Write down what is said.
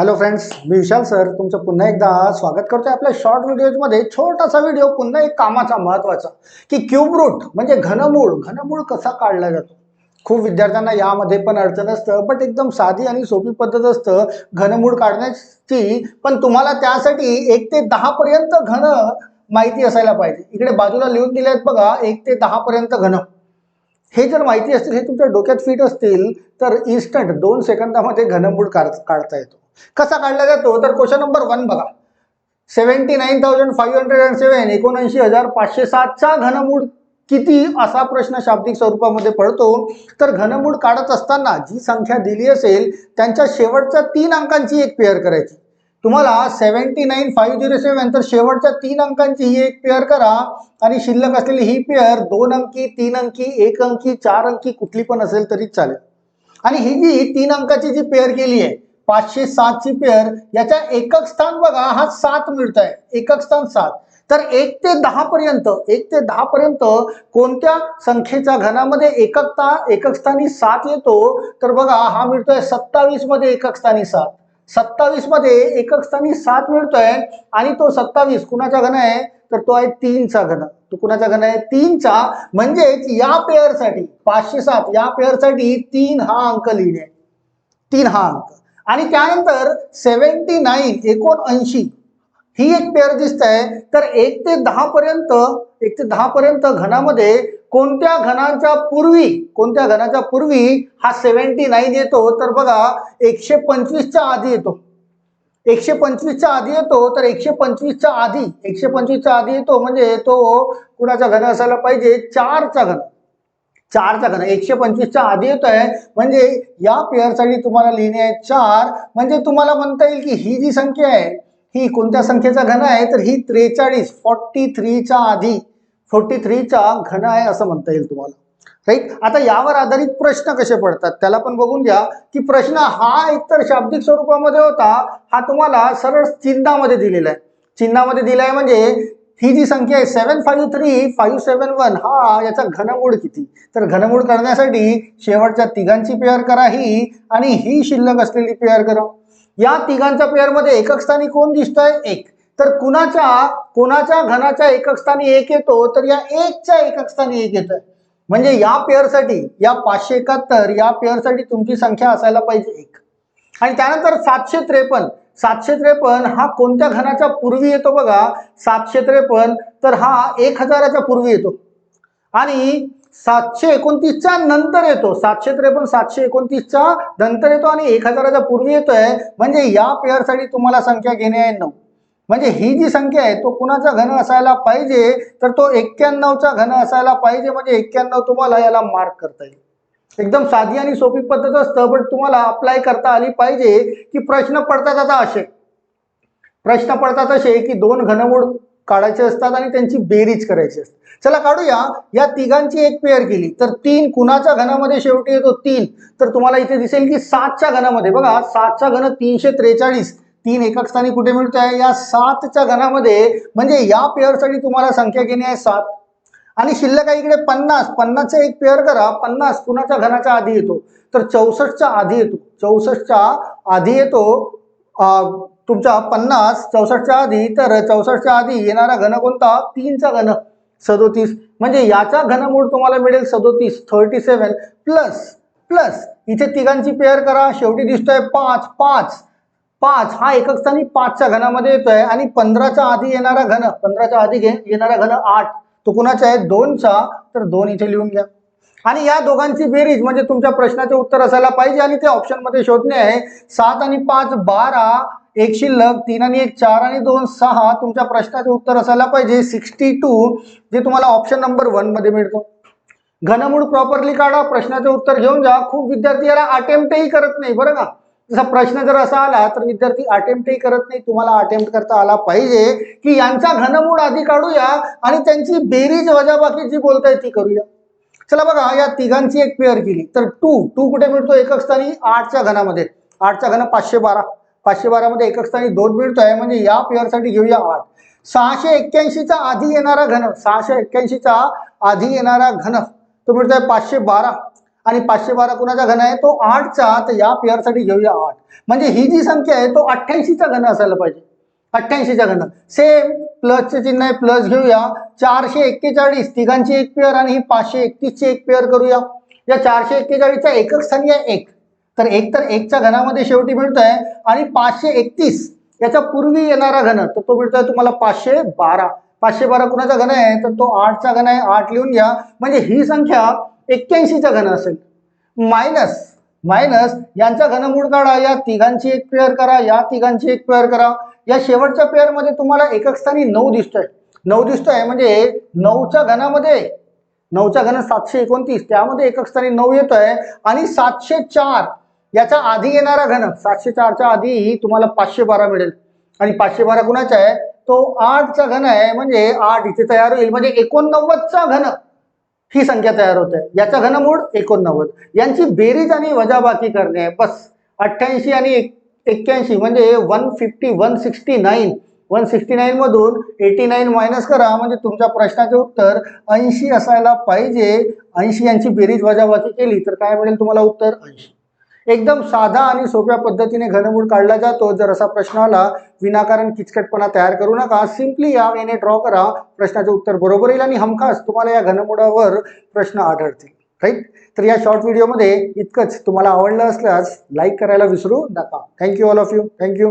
Hello friends मी Vishal sir तुमचं पुन्हा एकदा स्वागत करतोय आपल्या शॉर्ट व्हिडिओजमध्ये छोटासा व्हिडिओ पुन्हा एक कामाचा महत्त्वाचा की क्यूब रूट म्हणजे घनमूळ. घनमूळ कसा काढला जातो? खूप विद्यार्थ्यांना यामध्ये पण अडचण असतं बट एकदम साधी आणि सोपी पद्धत असतं घनमूळ काढण्याची. पण तुम्हाला त्यासाठी एक ते दहापर्यंत घन माहिती असायला पाहिजे. इकडे बाजूला लिहून दिले आहेत बघा एक ते दहापर्यंत घन. हे जर माहिती असतील हे तुमच्या डोक्यात फिट असतील तर इन्स्टंट दोन सेकंदामध्ये घनमूळ काढ काढता येतो. कसा काढला जातो? हो तर क्वेश्चन नंबर वन बघा. Seventy nine thousand five hundred and seven एकोणऐंशी हजार पाचशे सातचा घनमूळ किती असा प्रश्न शाब्दिक स्वरूपामध्ये पडतो? तर घनमूळ काढत असताना जी संख्या दिली असेल त्यांच्या शेवटच्या तीन अंकांची एक पेअर करायची. तुम्हाला seventy nine five zero seven तर शेवटच्या तीन अंकांची ही एक पेअर करा. आणि शिल्लक असलेली ही पेअर दोन अंकी तीन अंकी एक अंकी चार अंकी कुठली पण असेल तरी चालेल. आणि ही जी तीन अंकाची जी पेअर केली आहे पाचशे सातची पेअर याच्या एकक स्थान बघा हा सात मिळत आहे एकक स्थान सात. तर एक ते दहा पर्यंत एक ते दहा पर्यंत कोणत्या संख्येच्या घनामध्ये एककता एकक स्थानी सात येतो? तर बघा हा मिळतोय सत्तावीसमध्ये एकक स्थानी सात. सत्तावीसमध्ये एकक स्थानी सात मिळतोय आणि तो सत्तावीस कुणाचा घन आहे? तर तो आहे तीनचा घन. तो कुणाचा घन आहे? तीनचा. म्हणजेच या पेअरसाठी पाचशे सात या पेअरसाठी तीन हा अंक लिहिणे. तीन हा अंक. आणि त्यानंतर सेव्हन्टी नाईन एकोणऐंशी ही एक पेअर दिसत आहे. तर एक ते दहा पर्यंत एक ते दहा पर्यंत घनामध्ये कोणत्या घनाच्या पूर्वी कोणत्या घनाच्या पूर्वी हा सेव्हन्टी नाईन येतो? तर बघा एकशे पंचवीसच्या आधी येतो. एकशे पंचवीसच्या आधी येतो तर एकशे पंचवीसच्या आधी एकशे पंचवीसच्या आधी येतो म्हणजे तो कुणाचा घन असायला पाहिजे? चारचा घन. चारचा घन एकशे पंचवीसच्या आधी येत आहे म्हणजे या पेअरसाठी तुम्हाला लिहिणे आहे चार. म्हणजे तुम्हाला म्हणता येईल की ही जी संख्या आहे ही कोणत्या संख्येचा घन आहे? तर ही त्रेचाळीस फॉर्टी थ्रीच्या आधी. फोर्टी थ्रीचा घन आहे असं म्हणता येईल तुम्हाला. राईट आता यावर आधारित प्रश्न कसे पडतात? त्याला पण बघून घ्या. की प्रश्न हा एकतर शाब्दिक स्वरूपामध्ये होता हा तुम्हाला सरळ चिन्हामध्ये दिलेला आहे. चिन्हामध्ये दिलाय म्हणजे ही जी संख्या आहे seven five three five seven one हा याचा घनमूळ किती? तर घनमूळ करण्यासाठी शेवटच्या तिघांची पेअर करा ही आणि ही शिल्लक असलेली पेअर करा. या तिघांच्या पेअरमध्ये एकक स्थानी कोण दिसतोय? एक. तर कुणाच्या कोणाच्या घनाच्या एकक स्थानी एक येतो तर या एकच्या एकक स्थानी एक येतोय. म्हणजे या पेअरसाठी या पाचशे एकाहत्तर या पेअरसाठी तुमची संख्या असायला पाहिजे एक. आणि त्यानंतर सातशे त्रेपन्न सातशे त्रेपन्न हा कोणत्या घनाच्या पूर्वी येतो बघा सातशे त्रेपन्न तर हा एक हजाराच्या पूर्वी येतो. आणि सातशे एकोणतीसच्या नंतर येतो. सातशे त्रेपन्न सातशे एकोणतीसच्या नंतर येतो आणि एक हजाराच्या पूर्वी येतोय. म्हणजे या पेअरसाठी तुम्हाला संख्या घेणे आहे नऊ. म्हणजे ही जी संख्या आहे तो कुणाचा घन असायला पाहिजे तर तो एक्क्याण्णवचा घन असायला पाहिजे. म्हणजे एक्क्याण्णव तुम्हाला याला मार्क करता येईल. एकदम साधी आणि सोपी पद्धत असतं पण तुम्हाला अप्लाय करता आली पाहिजे की प्रश्न पडतात आता असे. प्रश्न पडतात असे की दोन घनमूळ काढायचे असतात आणि त्यांची बेरीज करायची असते. चला काढूया. या तिघांची एक पेअर केली. तर तीन कुणाच्या घनामध्ये शेवटी येतो? तीन. तर तुम्हाला इथे दिसेल की सातच्या घनामध्ये. बघा सातच्या घन तीनशे त्रेचाळीस. तीन एकाक स्थानी कुठे मिळत आहे या सातच्या घनामध्ये. म्हणजे या पेअरसाठी तुम्हाला संख्या घेणे आहे? सात. आणि शिल्लक आहे इकडे पन्नास. पन्नासचा एक पेअर करा. पन्नास कुणाच्या घनाच्या आधी येतो? तर चौसष्टच्या आधी येतो. चौसष्टच्या आधी येतो तुमचा पन्नास. चौसष्टच्या आधी तर चौसष्टच्या आधी येणारा घन कोणता? तीनचा घन. सदोतीस. म्हणजे याचा घनमूळ तुम्हाला मिळेल सदोतीस. थर्टी सेवन प्लस प्लस इथे तिघांची पेअर करा. शेवटी दिसतोय पाच. पाच. पाच. हा एकक स्थानी पाचच्या घनामध्ये येतोय. आणि पंधराच्या आधी येणारा घन. पंधराच्या आधी घे येणारा घन आठ. तो कुणाचा आहे? दोनचा. तर दोन इथे लिहून घ्या. आणि या दोघांची बेरीज म्हणजे तुमच्या प्रश्नाचे उत्तर असायला पाहिजे आणि ते ऑप्शनमध्ये शोधणे आहे. सात आणि पाच बारा. एक शिल्लक तीन आणि एक चार आणि दोन सहा. तुमच्या प्रश्नाचे उत्तर असायला पाहिजे. सिक्स्टी टू जे तुम्हाला ऑप्शन नंबर वनमध्ये मिळतो. घनमूळ प्रॉपरली काढा. प्रश्नाचे उत्तर घेऊन जा. खूप विद्यार्थी याला अटेम्प्टही करत नाही बरं का? जसा प्रश्न जर असा आला तर विद्यार्थी अटेम्प्टही करत नाही. तुम्हाला अटेम्प्ट करता आला पाहिजे की यांचा घनमूळ आधी काढूया आणि त्यांची बेरीज वजाबाकी जी बोलताय ती करूया. चला बघा या तिघांची एक पेअर केली. तर टू टू कुठे मिळतो? एकक स्थानी आठच्या घनामध्ये. आठचा घन पाचशे बारा. पाचशे बारामध्ये एकक स्थानी दोन मिळतोय म्हणजे या पेअरसाठी घेऊया आठ. सहाशे एक्क्याऐंशीचा आधी येणारा घन सहाशे एक्क्याऐंशीचा आधी येणारा घन. तो मिळतोय पाचशे बारा. आणि पाचशे बारा कुणाचा घन आहे? तो आठचा. तर या पेअरसाठी घेऊया आठ. म्हणजे ही जी संख्या आहे तो अठ्ठ्याऐंशीचा घन असायला पाहिजे. अठ्ठ्याऐंशीचा घन. सेम प्लसचे चिन्ह आहे प्लस घेऊया. चारशे एक्केचाळीस तिघांची एक पेअर आणि ही पाचशे एकतीसची एक पेअर करूया. या चारशे एक्केचाळीसचा एकक स्थानी आहे एक. तर एक तर एकच्या घनामध्ये शेवटी मिळतोय आणि पाचशे एकतीस याच्या पूर्वी येणारा घन. तर तो मिळतोय तुम्हाला पाचशे बारा. पाचशे बारा कुणाचा घन आहे? तर तो आठचा घन आहे. आठ लिहून घ्या. म्हणजे ही संख्या एक्क्याऐंशीचा घन असेल. मायनस मायनस यांचा घनमूळ काढा या तिघांची एक पेअर करा या तिघांची एक पेअर करा. या शेवटच्या पेअरमध्ये तुम्हाला एकक स्थानी नऊ दिसतोय. नऊ दिसतोय म्हणजे नऊच्या घनामध्ये नऊच्या घन सातशे एकोणतीस त्यामध्ये एकक स्थानी नऊ येतोय आणि सातशे चार याच्या आधी येणारा घन सातशे चारच्या आधी तुम्हाला पाचशे बारा मिळेल. आणि पाचशे बारा कुणाचा आहे तो आठचा घन आहे म्हणजे आठ इथे तयार होईल म्हणजे एकोणनव्वदचा घन. ही संख्या तयार होते. याचा घनमूळ एकोणनव्वद. यांची बेरीज आणि वजाबाकी करणे आहे बस. अठ्ठ्याऐंशी आणि एक एक्क्याऐंशी म्हणजे one fifty one sixty nine one sixty नाईनमधून eighty nine minus करा म्हणजे तुमच्या प्रश्नाचे उत्तर ऐंशी असायला पाहिजे. ऐंशी यांची बेरीज वजाबाकी केली तर काय मिळेल तुम्हाला उत्तर? ऐंशी. एकदम साधा आणि सोप्या पद्धतीने घनमूळ काढला जातो. जर असा प्रश्न आला विनाकारण किचकटपणा तयार करू नका. सिम्पली या वेने ड्रॉ करा. प्रश्नाचे उत्तर बरोबर येईल आणि हमखास तुम्हाला या घनमुळावर प्रश्न आढळतील. राईट तर या शॉर्ट व्हिडिओमध्ये इतकंच. तुम्हाला आवडलं असल्यास लाईक करायला विसरू नका. Thank you all of you thank you